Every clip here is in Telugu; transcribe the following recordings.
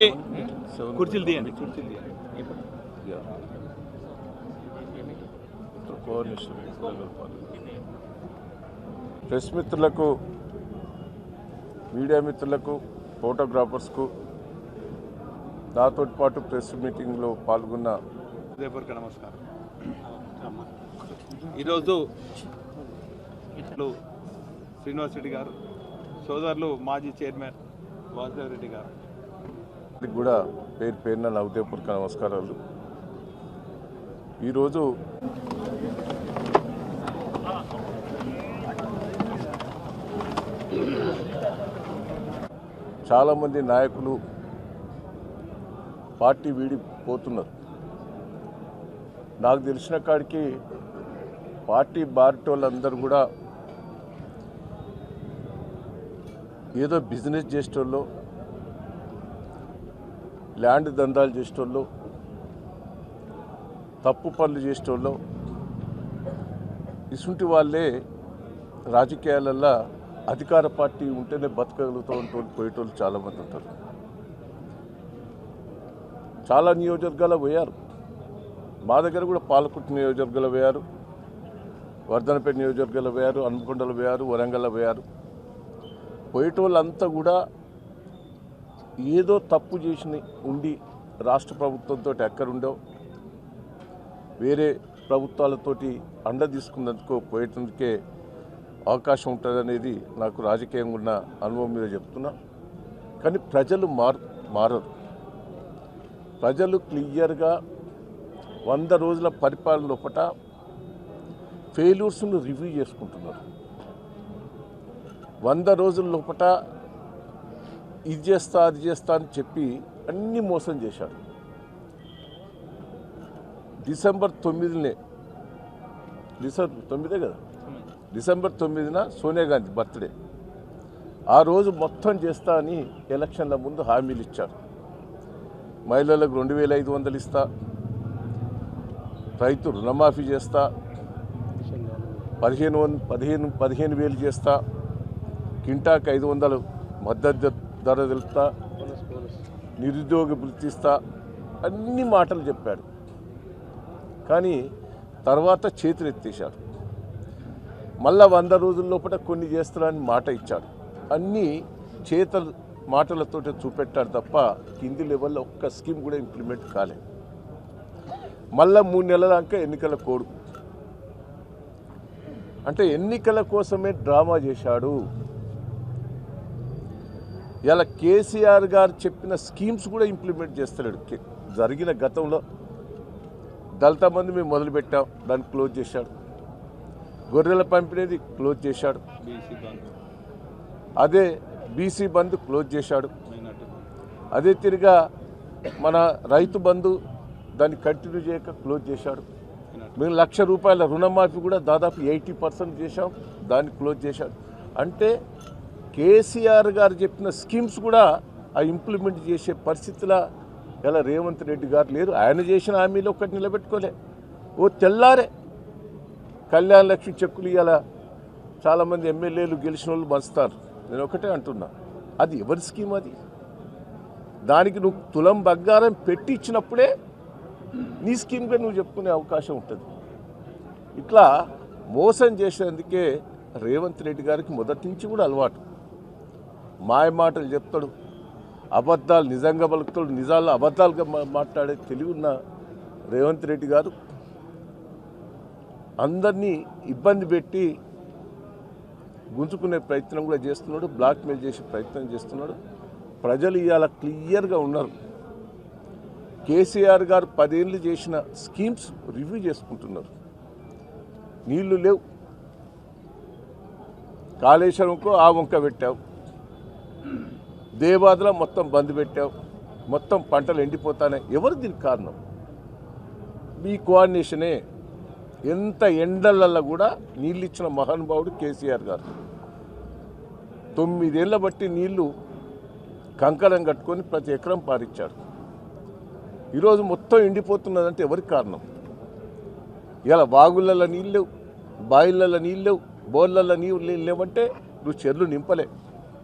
కుర్చీలు తీయండి కుర్చీలు తీయండి. ప్రెస్ మిత్రులకు మీడియా మిత్రులకు ఫోటోగ్రాఫర్స్కు నాతో పాటు ప్రెస్ మీటింగ్లో పాల్గొన్న హృదయపూర్వక నమస్కారం. ఈరోజు శ్రీనివాస్ రెడ్డి గారు సోదరులు మాజీ చైర్మన్ వాసుదేవ్ రెడ్డి గారు. కూడా పేరు పేరున నా నమస్కారాలు. ఈరోజు చాలామంది నాయకులు పార్టీ వీడిపోతున్నారు నాకు తెలిసిన కాడికి పార్టీ బారిటోళ్ళందరూ కూడా ఏదో బిజినెస్ చేసేటోళ్ళు ల్యాండ్ దందాలు చేసేటోళ్ళు తప్పు పనులు చేసేటోళ్ళు ఇసుంటి వాళ్ళే రాజకీయాలల్లో అధికార పార్టీ ఉంటేనే బతకగలుగుతూ ఉంటూ పోయేటోళ్ళు చాలామంది ఉంటారు. చాలా నియోజకవర్గాలు పోయారు. మా దగ్గర కూడా పాలకుట్టు నియోజకవర్గాలు పోయారు వర్ధనపేట నియోజకవర్గాలు పోయారు హన్మకొండలో పోయారు వరంగల్లో పోయారు. పోయేటోళ్ళంతా కూడా ఏదో తప్పు చేసిన ఉండి రాష్ట్ర ప్రభుత్వంతో ఎక్కడుండో వేరే ప్రభుత్వాలతోటి అండ తీసుకున్నందుకు పోయేటందుకే అవకాశం ఉంటుందనేది నాకు రాజకీయంగా ఉన్న అనుభవం మీద చెప్తున్నా. కానీ ప్రజలు మార్ మారరు. ప్రజలు క్లియర్గా వంద రోజుల పరిపాలన లోపట ఫెయిల్యూర్స్ను రివ్యూ చేసుకుంటున్నారు. వంద రోజుల లోపట ఇది చేస్తా అది చేస్తా అని చెప్పి అన్ని మోసం చేశాడు. డిసెంబర్ తొమ్మిదినే డిసెంబర్ తొమ్మిదే కదా? డిసెంబర్ తొమ్మిదిన సోనియా గాంధీ బర్త్డే. ఆ రోజు మొత్తం చేస్తా అని ఎలక్షన్ల ముందు హామీలు ఇచ్చారు. మహిళలకు రెండు వేల ఐదు వందలు ఇస్తా రైతు రుణమాఫీ చేస్తా పదిహేను వంద పదిహేను పదిహేను వేలు చేస్తా కింటాకి ఐదు వందలు మద్దతు ధర తెలుపుతా నిరుద్యోగ గుర్తిస్తా అన్ని మాటలు చెప్పాడు. కానీ తర్వాత చేతులు ఎత్తేశాడు మళ్ళా వంద రోజుల లోపల కొన్ని చేస్తారని మాట ఇచ్చాడు అన్నీ చేతలు మాటలతో చూపెట్టాడు తప్ప కింది లెవెల్లో ఒక్క స్కీమ్ కూడా ఇంప్లిమెంట్ కాలేదు. మళ్ళా మూడు నెలల దాకా ఎన్నికల కోడు. అంటే ఎన్నికల కోసమే డ్రామా చేశాడు. ఇలా కేసీఆర్ గారు చెప్పిన స్కీమ్స్ కూడా ఇంప్లిమెంట్ చేస్తలేడు. కే- జరిగిన గతంలో దళిత మంది మేము మొదలుపెట్టాం దాన్ని క్లోజ్ చేశాడు. గొర్రెల పంపిణీది క్లోజ్ చేశాడు. అదే బీసీ బంద్ క్లోజ్ చేశాడు. అదే తిరిగా మన రైతు బంధు దాన్ని కంటిన్యూ చేయక క్లోజ్ చేశాడు. మేము లక్ష రూపాయల రుణమాఫీ కూడా దాదాపు ఎయిటీ పర్సెంట్ చేశాం దాన్ని క్లోజ్ చేశాడు. అంటే కేసీఆర్ గారు చెప్పిన స్కీమ్స్ కూడా ఆ ఇంప్లిమెంట్ చేసే పరిస్థితిలో ఇలా రేవంత్ రెడ్డి గారు లేరు. ఆయన చేసిన హామీలో ఒకటి నిలబెట్టుకోలే. ఓ తెల్లారే కళ్యాణ లక్ష్మి చెక్కులు ఇలా చాలామంది ఎమ్మెల్యేలు గెలిచిన వాళ్ళు పంచుతారు నేను ఒకటే అంటున్నా. అది ఎవరి స్కీమ్ అది? దానికి నువ్వు తులం బంగారం పెట్టి ఇచ్చినప్పుడే నీ స్కీమ్గా నువ్వు చెప్పుకునే అవకాశం ఉంటుంది. ఇట్లా మోసం చేసేందుకే రేవంత్ రెడ్డి గారికి మొదటి నుంచి కూడా అలవాటు. మాయ మాటలు చెప్తాడు. అబద్ధాలు నిజంగా పలుకుతాడు. నిజాలు అబద్ధాలుగా మాట్లాడే తెలివి ఉన్న రేవంత్ రెడ్డి గారు అందరినీ ఇబ్బంది పెట్టి గుంజుకునే ప్రయత్నం కూడా చేస్తున్నాడు. బ్లాక్మెయిల్ చేసే ప్రయత్నం చేస్తున్నాడు. ప్రజలు ఇవాళ క్లియర్గా ఉన్నారు. కేసీఆర్ గారు పదేళ్ళు చేసిన స్కీమ్స్ రివ్యూ చేసుకుంటున్నారు. నీళ్ళు లేవు. కాళేశ్వరంకు ఆ వంక పెట్టావు. దేవాదలో మొత్తం బంద్ పెట్టావు. మొత్తం పంటలు ఎండిపోతానే. ఎవరు దీనికి కారణం? మీ కోఆర్డినేషనే ఎంత ఎండలల్లో కూడా నీళ్ళు ఇచ్చిన మహానుభావుడు కేసీఆర్ గారు. తొమ్మిదేళ్ళ బట్టి నీళ్ళు కంకణం కట్టుకొని ప్రతి ఎకరం పారిచ్చాడు. ఈరోజు మొత్తం ఎండిపోతున్నదంటే ఎవరికి కారణం? ఇలా వాగులల్లో నీళ్ళు లేవు బాయిలలో నీళ్ళు లేవు బోర్లలో నీళ్ళు లేవంటే నువ్వు చెర్లు నింపలే.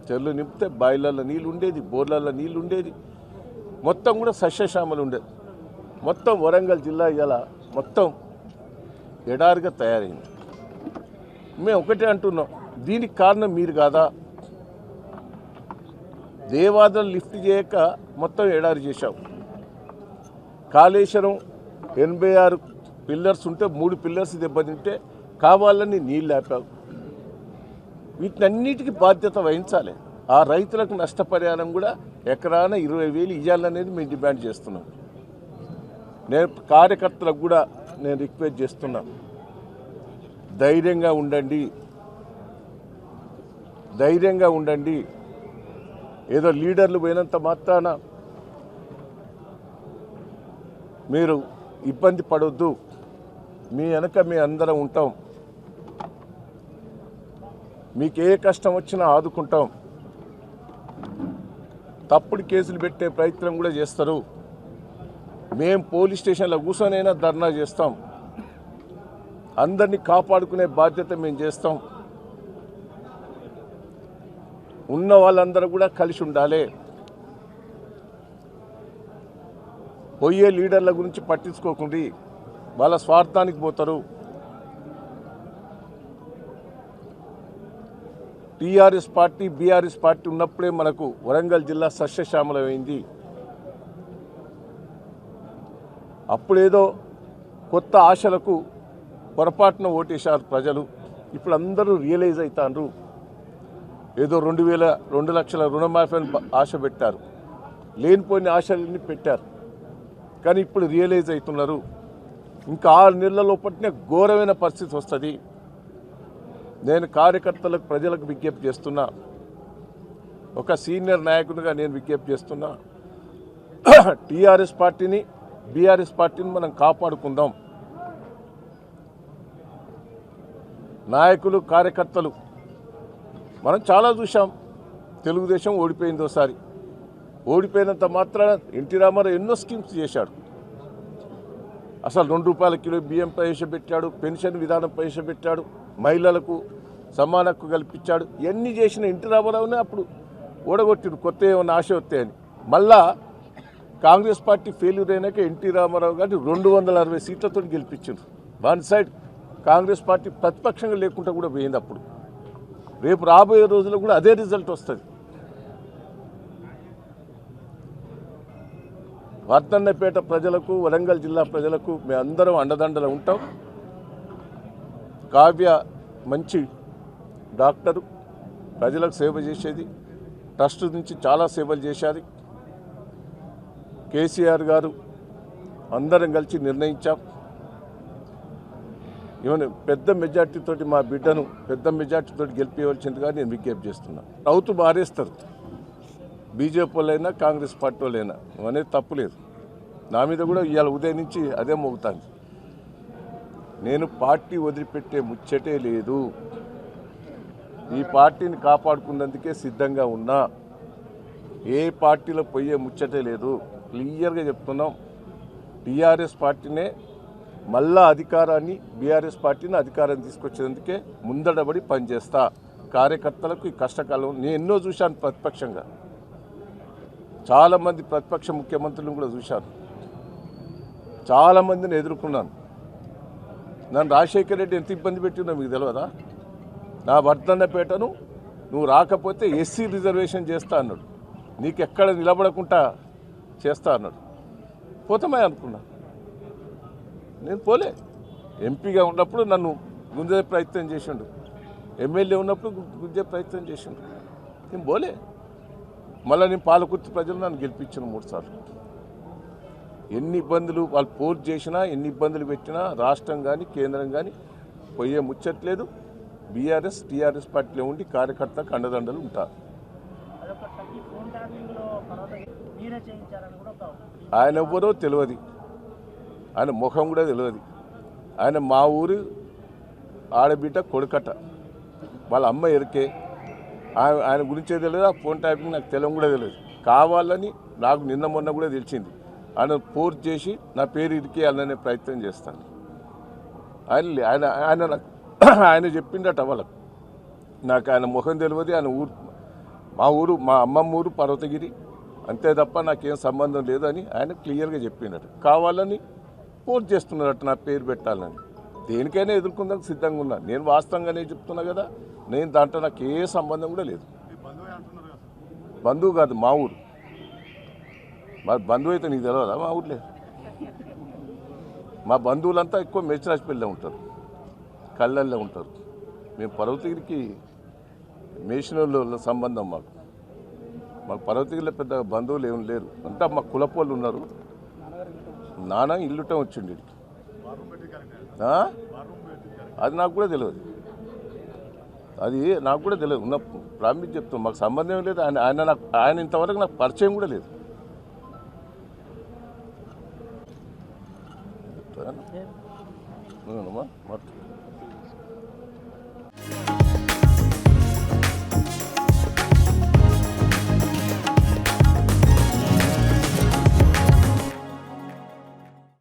చెర్లు నింపితే బాయిలల్లో నీళ్ళు ఉండేది బోర్లలో నీళ్ళు ఉండేది మొత్తం కూడా సస్యశ్యామలు ఉండేది. మొత్తం వరంగల్ జిల్లా ఇలా మొత్తం ఎడారిగా తయారైంది. మేము ఒకటే అంటున్నాం దీనికి కారణం మీరు కాదా? దేవాదం లిఫ్ట్ చేయక మొత్తం ఎడారి చేశాం కాళేశ్వరం ఎనభై ఆరు పిల్లర్స్ ఉంటే మూడు పిల్లర్స్ దెబ్బతింటే కావాలని నీళ్ళు ఆపావు వీటినన్నిటికీ బాధ్యత వహించాలి. ఆ రైతులకు నష్టపరిహారం కూడా ఎకరాన ఇరవై వేలు ఇవ్వాలనేది మేము డిమాండ్ చేస్తున్నాం. నేను కార్యకర్తలకు కూడా నేను రిక్వెస్ట్ చేస్తున్నా. ధైర్యంగా ఉండండి. ధైర్యంగా ఉండండి. ఏదో లీడర్లు పోయినంత మాత్రాన మీరు ఇబ్బంది పడొద్దు. మీ వెనక మీ అందరం ఉంటాం. మీకు ఏ కష్టం వచ్చినా ఆదుకుంటాం. తప్పుడు కేసులు పెట్టే ప్రయత్నం కూడా చేస్తారు. మేం పోలీస్ స్టేషన్లో కూర్చొనైనా ధర్నా చేస్తాం. అందరినీ కాపాడుకునే బాధ్యత మేము చేస్తాం. ఉన్న వాళ్ళందరూ కూడా కలిసి ఉండాలి. పోయే లీడర్ల గురించి పట్టించుకోకుండా. వాళ్ళ స్వార్థానికి పోతారు. టీఆర్ఎస్ పార్టీ బీఆర్ఎస్ పార్టీ ఉన్నప్పుడే మనకు వరంగల్ జిల్లా సస్యశ్యామలమైంది. అప్పుడేదో కొత్త ఆశలకు పొరపాటున ఓటేశారు ప్రజలు. ఇప్పుడు అందరూ రియలైజ్ అవుతాండ్రు ఏదో రెండు వేల రెండు లక్షల రుణమాఫీ ఆశ పెట్టారు. లేనిపోయిన ఆశలన్నీ పెట్టారు. కానీ ఇప్పుడు రియలైజ్ అవుతున్నారు ఇంకా ఆరు నెలల లోపలనే ఘోరమైన పరిస్థితి వస్తుంది. నేను కార్యకర్తలకు ప్రజలకు విజ్ఞప్తి చేస్తున్నా. ఒక సీనియర్ నాయకునిగా నేను విజ్ఞప్తి చేస్తున్నా. టీఆర్ఎస్ పార్టీని బీఆర్ఎస్ పార్టీని మనం కాపాడుకుందాం. నాయకులు కార్యకర్తలు మనం చాలా చూసాం తెలుగుదేశం ఓడిపోయింది ఒకసారి. ఓడిపోయినంత మాత్రాన ఎన్టీ రామారావు ఎన్నో స్కీమ్స్ చేశాడు. అసలు రెండు రూపాయల కిలో బియ్యం ప్రవేశపెట్టాడు పెన్షన్ విధానం ప్రవేశపెట్టాడు. మహిళలకు సమాన హక్కు కల్పించాడు. ఎన్ని చేసిన ఇంటి రామారావునే అప్పుడు ఓడగొట్టిడు కొత్త ఏమన్నా ఆశ వస్తాయని మళ్ళా కాంగ్రెస్ పార్టీ ఫెయిల్యూర్ అయినాక ఎన్టీ రామారావు గారిని రెండు వందల అరవై సీట్లతో గెలిపించారు వన్ సైడ్ కాంగ్రెస్ పార్టీ ప్రతిపక్షంగా లేకుండా కూడా పోయింది అప్పుడు. రేపు రాబోయే రోజుల్లో కూడా అదే రిజల్ట్ వస్తుంది. వర్ధన్నపేట ప్రజలకు వరంగల్ జిల్లా ప్రజలకు మేము అందరం అండదండలు ఉంటాం. కావ్య మంచి డాక్టరు. ప్రజలకు సేవ చేసేది. ట్రస్ట్ నుంచి చాలా సేవలు చేశారు. కేసీఆర్ గారు అందరం కలిసి నిర్ణయించాం. ఈవెన్ పెద్ద మెజార్టీతో మా బిడ్డను పెద్ద మెజార్టీతో గెలిపించవలసిందిగా నేను విజ్ఞప్తి చేస్తున్నాను రౌతు మారేస్తారు. బీజేపీ వాళ్ళైనా కాంగ్రెస్ పార్టీ వాళ్ళైనా. అనేది తప్పులేదు నా మీద కూడా ఇవాళ ఉదయం నుంచి అదే మోగుతాను నేను పార్టీ వదిలిపెట్టే ముచ్చటే లేదు. ఈ పార్టీని కాపాడుకున్నందుకే సిద్ధంగా ఉన్నా. ఏ పార్టీలో పోయే ముచ్చటే లేదు. క్లియర్గా చెప్తున్నాం. టీఆర్ఎస్ పార్టీనే మళ్ళా అధికారాన్ని బీఆర్ఎస్ పార్టీని అధికారం తీసుకొచ్చేందుకే ముందడబడి పనిచేస్తా. కార్యకర్తలకు ఈ కష్టకాలం నేను ఎన్నో చూశాను ప్రతిపక్షంగా. చాలామంది ప్రతిపక్ష ముఖ్యమంత్రులను కూడా చూశాను. చాలామందిని ఎదుర్కొన్నాను. నన్ను రాజశేఖర్ రెడ్డి ఎంత ఇబ్బంది పెట్టిందో మీకు తెలియదా నా వర్ధన్నపేటను నువ్వు రాకపోతే ఎస్సీ రిజర్వేషన్ చేస్తా అన్నాడు. నీకు ఎక్కడ నిలబడకుండా చేస్తా అన్నాడు. పోతామే అనుకున్నా. నేను పోలే. ఎంపీగా ఉన్నప్పుడు నన్ను గుంజే ప్రయత్నం చేసిండు. ఎమ్మెల్యే ఉన్నప్పుడు గుంజే ప్రయత్నం చేసిండు. నేను పోలే. మళ్ళీ నేను పాలకుర్తి ప్రజలు నన్ను గెలిపించిన మూడు సార్లు. ఎన్ని ఇబ్బందులు వాళ్ళు పోర్ చేసినా ఎన్ని ఇబ్బందులు పెట్టినా రాష్ట్రం కానీ కేంద్రం కానీ పోయే ముచ్చట్లేదు. బీఆర్ఎస్ టీఆర్ఎస్ పార్టీలో ఉండి కార్యకర్తకు అండదండలు ఉంటారు. ఆయన ఎవ్వరో తెలియదు. ఆయన ముఖం కూడా తెలియదు. ఆయన మా ఊరు ఆడబిడ్డ కొడుకట. వాళ్ళ అమ్మ ఎరికే. ఆయన ఆయన గురించే తెలియదు? ఆ ఫోన్ ట్యాపింగ్ నాకు తెలియడం కూడా తెలియదు కావాలని నాకు నిన్న మొన్న కూడా తెలిసింది. ఆయన పోస్ట్ చేసి నా పేరు ఇరికేయాలనే ప్రయత్నం చేస్తాను. ఆయన ఆయన ఆయన నాకు ఆయన చెప్పిండట వాళ్ళకు. నాకు ఆయన ముఖం తెలియదు ఆయన ఊరు మా ఊరు మా అమ్మమ్మ ఊరు పర్వతగిరి. అంతే తప్ప నాకేం సంబంధం లేదని ఆయన క్లియర్గా చెప్పినట్టు కావాలని పోస్ట్ చేస్తున్నారట నా పేరు పెట్టాలని. దేనికైనా ఎదుర్కొందానికి సిద్ధంగా ఉన్నా. నేను వాస్తవంగానే చెప్తున్నా కదా నేను దాంట్లో నాకు ఏ సంబంధం కూడా లేదు. బంధువు కాదు మా ఊరు. మా బంధువు అయితే నీకు తెలియదా మా ఊర్లే. మా బంధువులంతా ఎక్కువ మేచిరాజపల్లిలో ఉంటారు. కళ్ళల్లో ఉంటారు. మేము పర్వతగిరికి మేషనోళ్ళ సంబంధం మాకు. మాకు పర్వతగిరిలో పెద్ద బంధువులు ఏమి లేరు. అంతా మా కులపోళ్ళు ఉన్నారు. నాన్న ఇల్లుటం వచ్చిండి అది నాకు కూడా తెలియదు అది నాకు కూడా తెలియదు ఉన్న ప్రామిస్ చెప్తాం. మాకు సంబంధం లేదు. ఆయన ఆయన నాకు ఆయన ఇంతవరకు నాకు పరిచయం కూడా లేదు. అవునమ్మా? మొత్తం